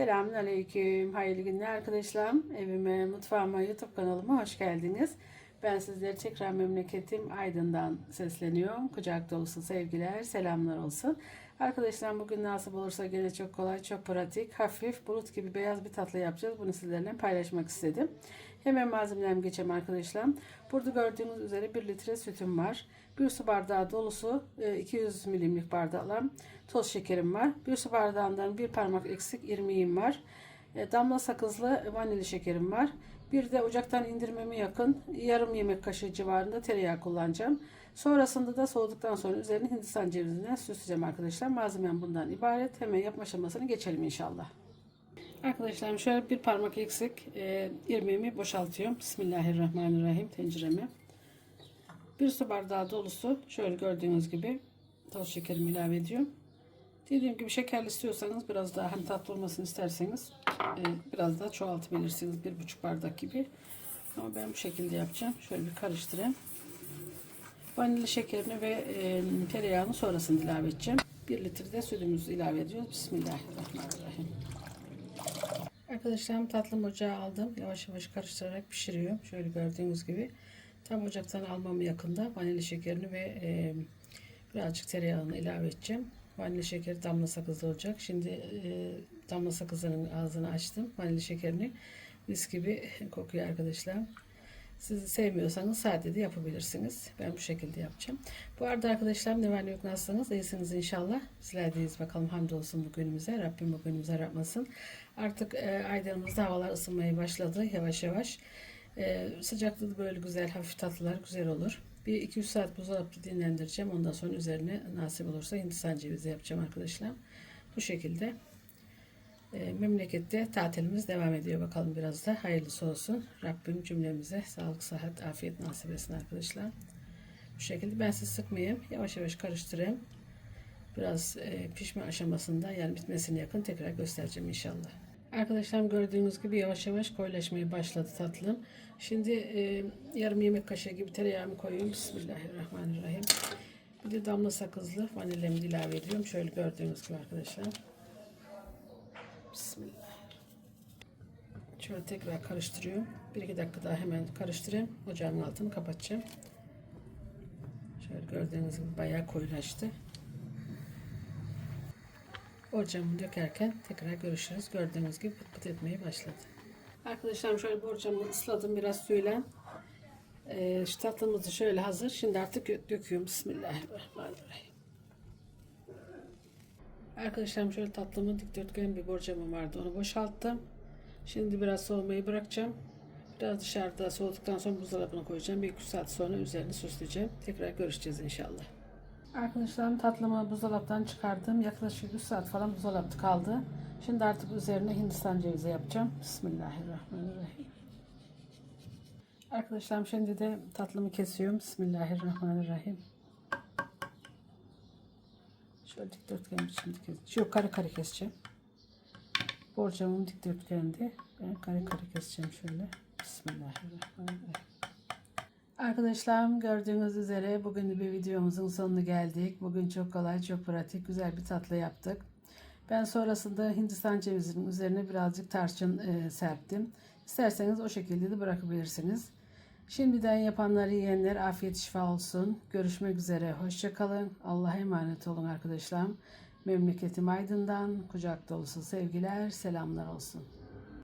Selamünaleyküm. Hayırlı günler arkadaşlarım. Evime, mutfağıma, YouTube kanalıma hoş geldiniz. Ben sizlere tekrar memleketim Aydın'dan sesleniyorum. Kucak dolusu sevgiler, selamlar olsun. Arkadaşlar bugün nasip olursa gene çok kolay, çok pratik, hafif, bulut gibi beyaz bir tatlı yapacağız. Bunu sizlerle paylaşmak istedim. Hemen malzemelerime geçelim arkadaşlar. Burada gördüğünüz üzere 1 litre sütüm var. 1 su bardağı dolusu e, 200 milimlik bardakla toz şekerim var. 1 su bardağından bir parmak eksik irmiğim var. E, Damla sakızlı vanilya şekerim var. Bir de ocaktan indirmeme yakın yarım yemek kaşığı civarında tereyağı kullanacağım. Sonrasında da soğuduktan sonra üzerine hindistan cevizinden süsleyeceğim arkadaşlar. Malzemem bundan ibaret. Hemen yapma aşamasını geçelim inşallah. Arkadaşlarım şöyle bir parmak eksik e, irmiğimi boşaltıyorum. Bismillahirrahmanirrahim tencereme. Bir su bardağı dolusu şöyle gördüğünüz gibi toz şekerimi ilave ediyorum. Dediğim gibi şekerli istiyorsanız biraz daha hani tatlı olmasını isterseniz e, biraz daha çoğaltabilirsiniz. Bir buçuk bardak gibi. Ama ben bu şekilde yapacağım. Şöyle bir karıştırayım. Vanilya şekerini ve e, tereyağını sonrasında ilave edeceğim. Bir litre de sütümüzü ilave ediyoruz. Bismillahirrahmanirrahim. Arkadaşlarım tatlım ocağa aldım. Yavaş yavaş karıştırarak pişiriyorum. Şöyle gördüğünüz gibi. Tam ocaktan almam yakında vanilya şekerini ve e, birazcık tereyağını ilave edeceğim. Vanilya şekeri damla sakızlı olacak. Şimdi e, damla sakızının ağzını açtım. Vanilya şekerini mis gibi kokuyor arkadaşlar. Siz sevmiyorsanız sade de yapabilirsiniz. Ben bu şekilde yapacağım. Bu arada arkadaşlar ne var ne yok nasılsınız? İyisiniz inşallah. Sizler deyiz bakalım hamdolsun bugünümüze. Rabbim bugünümüze aratmasın. Artık e, Aydın'ımızda havalar ısınmaya başladı yavaş yavaş. E, sıcakta da böyle güzel hafif tatlılar güzel olur. Bir 2-3 saat buzdolapta dinlendireceğim. Ondan sonra üzerine nasip olursa hindistan cevizi yapacağım arkadaşlar. Bu şekilde. E, memlekette tatilimiz devam ediyor. Bakalım biraz da hayırlısı olsun. Rabbim cümlemize sağlık, sıhhat, afiyet nasip etsin arkadaşlar. Bu şekilde ben sizi sıkmayayım. Yavaş yavaş karıştırayım. Biraz e, pişme aşamasında yani bitmesine yakın tekrar göstereceğim inşallah. Arkadaşlarım gördüğünüz gibi yavaş yavaş koyulaşmaya başladı tatlım. Şimdi e, yarım yemek kaşığı gibi tereyağımı koyuyorum. Bismillahirrahmanirrahim. Bir de damla sakızlı vanilyamı ilave ediyorum. Şöyle gördüğünüz gibi arkadaşlar. Bismillah. Şöyle tekrar karıştırıyorum. Bir iki dakika daha hemen karıştırayım. Ocağın altını kapatacağım. Şöyle gördüğünüz gibi bayağı koyulaştı. Borcamı dökerken tekrar görüşürüz. Gördüğünüz gibi pıt pıt etmeye başladı. Arkadaşlarım şöyle borcamı ısladım biraz suyla. Ee, şu tatlımız da şöyle hazır. Şimdi artık döküyorum. Bismillahirrahmanirrahim. Arkadaşlarım şöyle tatlımın dikdörtgen bir borcamım vardı. Onu boşalttım. Şimdi biraz soğumayı bırakacağım. Biraz dışarıda soğuduktan sonra buzdolabına koyacağım. Bir iki saat sonra üzerini süsleyeceğim. Tekrar görüşeceğiz inşallah. Arkadaşlarım tatlımı buzdolaptan çıkardım. Yaklaşık 3 saat falan buzdolapta kaldı. Şimdi artık üzerine Hindistan cevizi yapacağım. Bismillahirrahmanirrahim. Arkadaşlarım şimdi de tatlımı kesiyorum. Bismillahirrahmanirrahim. Şöyle dikdörtgen biçimde kes. Şu kare kare keseceğim. Borcamım dikdörtgendi. Ben kare kare keseceğim şöyle. Bismillahirrahmanirrahim. Arkadaşlarım gördüğünüz üzere bugün bir videomuzun sonuna geldik. Bugün çok kolay, çok pratik, güzel bir tatlı yaptık. Ben sonrasında Hindistan cevizinin üzerine birazcık tarçın e, serptim. İsterseniz o şekilde de bırakabilirsiniz. Şimdiden yapanları yiyenler afiyet şifa olsun. Görüşmek üzere. Hoşçakalın. Allah'a emanet olun arkadaşlarım. Memleketim Aydın'dan kucak dolusu sevgiler, selamlar olsun.